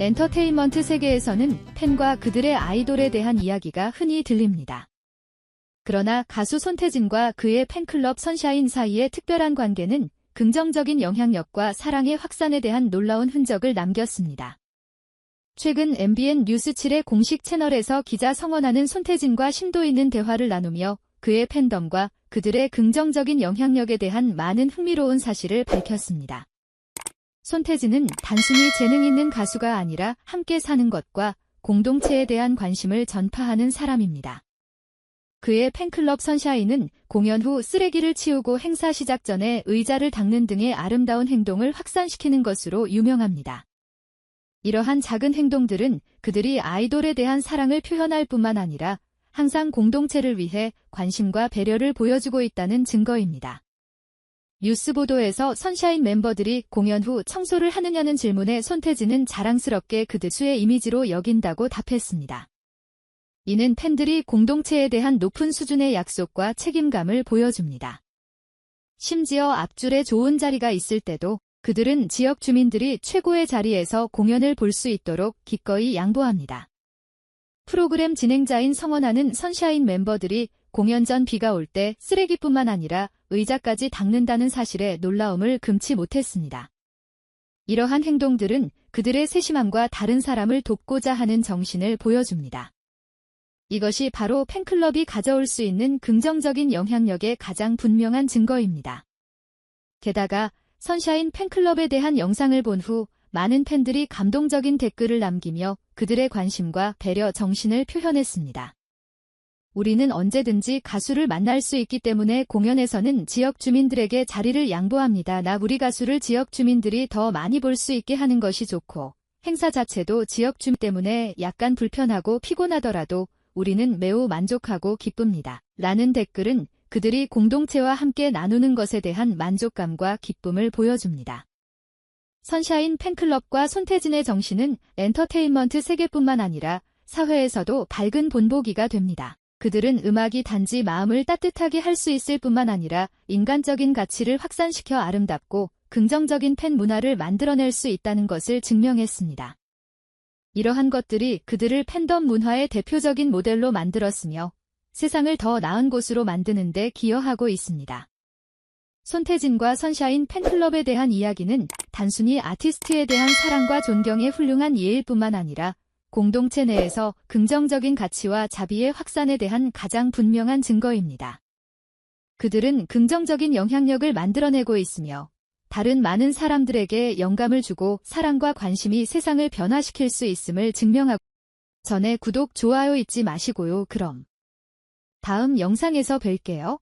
엔터테인먼트 세계에서는 팬과 그들의 아이돌에 대한 이야기가 흔히 들립니다. 그러나 가수 손태진과 그의 팬클럽 선샤인 사이의 특별한 관계는 긍정적인 영향력과 사랑의 확산에 대한 놀라운 흔적을 남겼습니다. 최근 MBN 뉴스 7의 공식 채널에서 기자 성원하는 손태진과 심도 있는 대화를 나누며 그의 팬덤과 그들의 긍정적인 영향력에 대한 많은 흥미로운 사실을 밝혔습니다. 손태진은 단순히 재능 있는 가수가 아니라 함께 사는 것과 공동체에 대한 관심을 전파하는 사람입니다. 그의 팬클럽 선샤인은 공연 후 쓰레기를 치우고 행사 시작 전에 의자를 닦는 등의 아름다운 행동을 확산시키는 것으로 유명합니다. 이러한 작은 행동들은 그들이 아이돌에 대한 사랑을 표현할 뿐만 아니라 항상 공동체를 위해 관심과 배려를 보여주고 있다는 증거입니다. 뉴스 보도에서 선샤인 멤버들이 공연 후 청소를 하느냐는 질문에 손태진은 자랑스럽게 그들수의 이미지로 여긴다고 답했습니다. 이는 팬들이 공동체에 대한 높은 수준의 약속과 책임감을 보여줍니다. 심지어 앞줄에 좋은 자리가 있을 때도 그들은 지역 주민들이 최고의 자리에서 공연을 볼 수 있도록 기꺼이 양보합니다. 프로그램 진행자인 성원하는 선샤인 멤버들이 공연 전 비가 올 때 쓰레기뿐만 아니라 의자까지 닦는다는 사실에 놀라움을 금치 못했습니다. 이러한 행동들은 그들의 세심함과 다른 사람을 돕고자 하는 정신을 보여줍니다. 이것이 바로 팬클럽이 가져올 수 있는 긍정적인 영향력의 가장 분명한 증거입니다. 게다가 선샤인 팬클럽에 대한 영상을 본 후 많은 팬들이 감동적인 댓글을 남기며 그들의 관심과 배려 정신을 표현했습니다. 우리는 언제든지 가수를 만날 수 있기 때문에 공연에서는 지역 주민들에게 자리를 양보합니다. 나 우리 가수를 지역 주민들이 더 많이 볼 수 있게 하는 것이 좋고 행사 자체도 지역 주민 때문에 약간 불편하고 피곤하더라도 우리는 매우 만족하고 기쁩니다. 라는 댓글은 그들이 공동체와 함께 나누는 것에 대한 만족감과 기쁨을 보여줍니다. 선샤인 팬클럽과 손태진의 정신은 엔터테인먼트 세계뿐만 아니라 사회에서도 밝은 본보기가 됩니다. 그들은 음악이 단지 마음을 따뜻하게 할 수 있을 뿐만 아니라 인간적인 가치를 확산시켜 아름답고 긍정적인 팬 문화를 만들어낼 수 있다는 것을 증명했습니다. 이러한 것들이 그들을 팬덤 문화의 대표적인 모델로 만들었으며 세상을 더 나은 곳으로 만드는 데 기여하고 있습니다. 손태진과 선샤인 팬클럽에 대한 이야기는 단순히 아티스트에 대한 사랑과 존경의 훌륭한 예일 뿐만 아니라 공동체 내에서 긍정적인 가치와 자비의 확산에 대한 가장 분명한 증거입니다. 그들은 긍정적인 영향력을 만들어내고 있으며 다른 많은 사람들에게 영감을 주고 사랑과 관심이 세상을 변화시킬 수 있음을 증명하고 전에 구독, 좋아요 잊지 마시고요. 그럼 다음 영상에서 뵐게요.